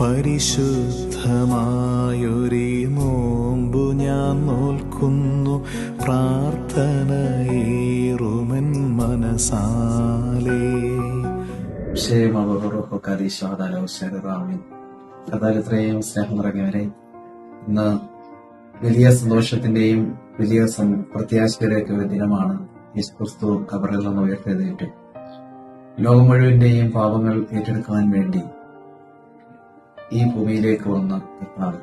പരിശുദ്ധമായൊരു നോമ്പു ഞാൻ നോൽക്കുന്നു. പ്രാർത്ഥനയേറുമൻ മനസാലേ. കഥാൽ ഇത്രയും സ്നേഹം നിറഞ്ഞവരെ ഇന്ന് വലിയ സന്തോഷത്തിന്റെയും വലിയ പ്രത്യാശയുടെയൊക്കെ ഒരു ദിനമാണ് യേശുക്രിസ്തു കബറിൽ നിന്ന് ഉയർത്തെഴുന്നേറ്റ് ലോകം മുഴുവന്റെയും പാപങ്ങൾ ഏറ്റെടുക്കുവാൻ വേണ്ടി ഈ ഭൂമിയിലേക്ക് വന്ന കർത്താവ്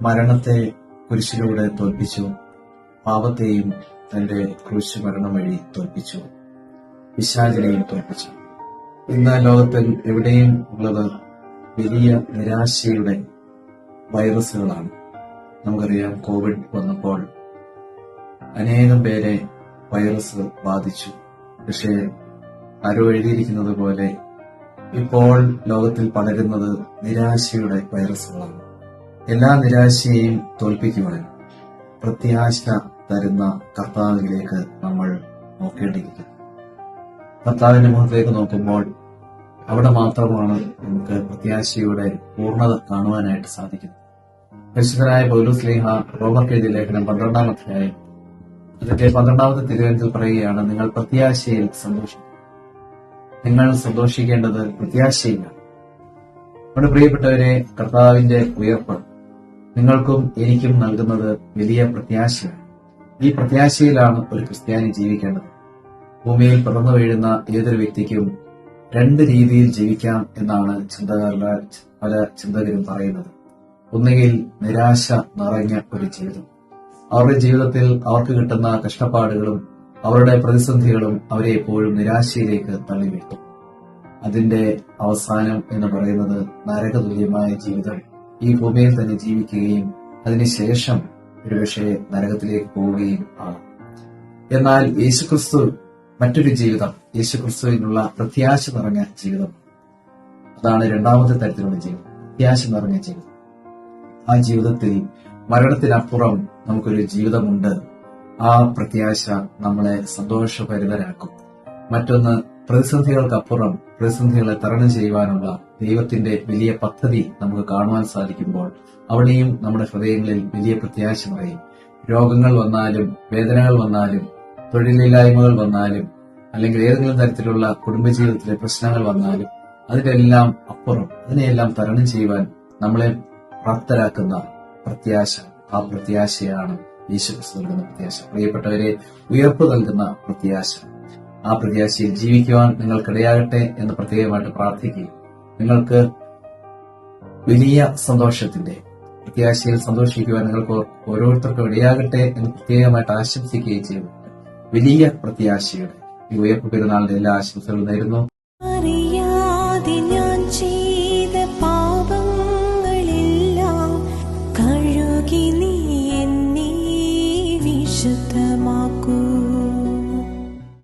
മരണത്തെ കുരിശിലൂടെ തോൽപ്പിച്ചു പാപത്തെയും തന്റെ ക്രൂശ് മരണം വഴി തോൽപ്പിച്ചു പിശാചിനെയും തോൽപ്പിച്ചു. ഇന്ന് ലോകത്തിൽ എവിടെയും ഉള്ളത് വലിയ നിരാശയുടെ വൈറസുകളാണ്. നമുക്കറിയാം കോവിഡ് വന്നപ്പോൾ അനേകം പേരെ വൈറസ് ബാധിച്ചു. പക്ഷേ ആരോ എഴുതിയിരിക്കുന്നത് പോലെ ഇപ്പോൾ ലോകത്തിൽ പടരുന്നത് നിരാശയുടെ വൈറസുകളാണ്. എല്ലാ നിരാശയെയും തോൽപ്പിക്കുവാൻ പ്രത്യാശ തരുന്ന കർത്താവിലേക്ക് നമ്മൾ നോക്കേണ്ടിയിരിക്കുന്നു. കർത്താവിന്റെ മുഖത്തേക്ക് നോക്കുമ്പോൾ അവിടെ മാത്രമാണ് നമുക്ക് പ്രത്യാശയുടെ പൂർണത കാണുവാനായിട്ട് സാധിക്കുന്നത്. പരിശുദ്ധനായ പൗലോസ് ലേഹ റോമർക്ക് എഴുതിയ ലേഖനം പന്ത്രണ്ടാം അധ്യായം അതിന്റെ പന്ത്രണ്ടാമത്തെ തിരുവനന്തപുരം പറയുകയാണ് നിങ്ങൾ പ്രത്യാശയിൽ സന്തോഷിക്കും. നിങ്ങൾ സന്തോഷിക്കേണ്ടത് പ്രത്യാശയിലാണ് നമ്മുടെ പ്രിയപ്പെട്ടവരെ കർത്താവിന്റെ ഉയർപ്പ് നിങ്ങൾക്കും എനിക്കും നൽകുന്നത് വലിയ പ്രത്യാശയാണ്. ഈ പ്രത്യാശയിലാണ് ഒരു ക്രിസ്ത്യാനി ജീവിക്കേണ്ടത്. ഭൂമിയിൽ പിറന്നു വീഴുന്ന ഏതൊരു വ്യക്തിക്കും രണ്ട് രീതിയിൽ ജീവിക്കാം എന്നാണ് ചിന്തകാരുടെ പല ചിന്തകരും പറയുന്നത്. ഒന്നുകിൽ നിരാശ നിറഞ്ഞ ഒരു ജീവിതം. അവരുടെ ജീവിതത്തിൽ അവർക്ക് കിട്ടുന്ന കഷ്ടപ്പാടുകളും അവരുടെ പ്രതിസന്ധികളും അവരെ എപ്പോഴും നിരാശയിലേക്ക് തള്ളിവിട്ടു അതിന്റെ അവസാനം എന്ന് പറയുന്നത് നരകതുല്യമായ ജീവിതം. ഈ ഭൂമിയിൽ തന്നെ ജീവിക്കുകയും അതിനുശേഷം ഒരുപക്ഷെ നരകത്തിലേക്ക് പോവുകയും ആണ് എന്നാൽ യേശുക്രിസ്തു മറ്റൊരു ജീവിതം യേശുക്രിസ്തുവിനുള്ള പ്രത്യാശ നിറഞ്ഞ ജീവിതം. അതാണ് രണ്ടാമത്തെ തരത്തിലുള്ള ജീവിതം പ്രത്യാശ നിറഞ്ഞ ജീവിതം. ആ ജീവിതത്തിൽ മരണത്തിനപ്പുറം നമുക്കൊരു ജീവിതമുണ്ട്. ആ പ്രത്യാശ നമ്മളെ സന്തോഷഭരിതരാക്കും. മറ്റൊന്ന് പ്രതിസന്ധികൾക്കപ്പുറം പ്രതിസന്ധികളെ തരണം ചെയ്യുവാനുള്ള ദൈവത്തിന്റെ വലിയ പദ്ധതി നമുക്ക് കാണുവാൻ സാധിക്കുമ്പോൾ അവിടെയും നമ്മുടെ ഹൃദയങ്ങളിൽ വലിയ പ്രത്യാശ പറയും രോഗങ്ങൾ വന്നാലും വേദനകൾ വന്നാലും തൊഴിലില്ലായ്മകൾ വന്നാലും അല്ലെങ്കിൽ ഏതെങ്കിലും തരത്തിലുള്ള കുടുംബജീവിതത്തിലെ പ്രശ്നങ്ങൾ വന്നാലും അതിനെല്ലാം അപ്പുറം അതിനെയെല്ലാം തരണം ചെയ്യുവാൻ നമ്മളെ പ്രാപ്തരാക്കുന്ന പ്രത്യാശ ആ പ്രത്യാശയാണ് യേശുക്രിസ്തു നൽകുന്ന പ്രത്യാശ പ്രിയപ്പെട്ടവരെ ഉയർപ്പ് നൽകുന്ന പ്രത്യാശ. ആ പ്രത്യാശയിൽ ജീവിക്കുവാൻ നിങ്ങൾക്കിടയാകട്ടെ എന്ന് പ്രത്യേകമായിട്ട് പ്രാർത്ഥിക്കുകയും നിങ്ങൾക്ക് വലിയ സന്തോഷത്തിന്റെ പ്രത്യാശയിൽ സന്തോഷിക്കുവാൻ നിങ്ങൾക്ക് ഓരോരുത്തർക്കും ഇടയാകട്ടെ എന്ന് പ്രത്യേകമായിട്ട് ആശംസിക്കുകയും ചെയ്യുന്നു വലിയ പ്രത്യാശയുടെ ഈ ഉയർപ്പ് പെരുന്നാളിന്റെ എല്ലാ ആശംസകളും നേരുന്നു. അറിയ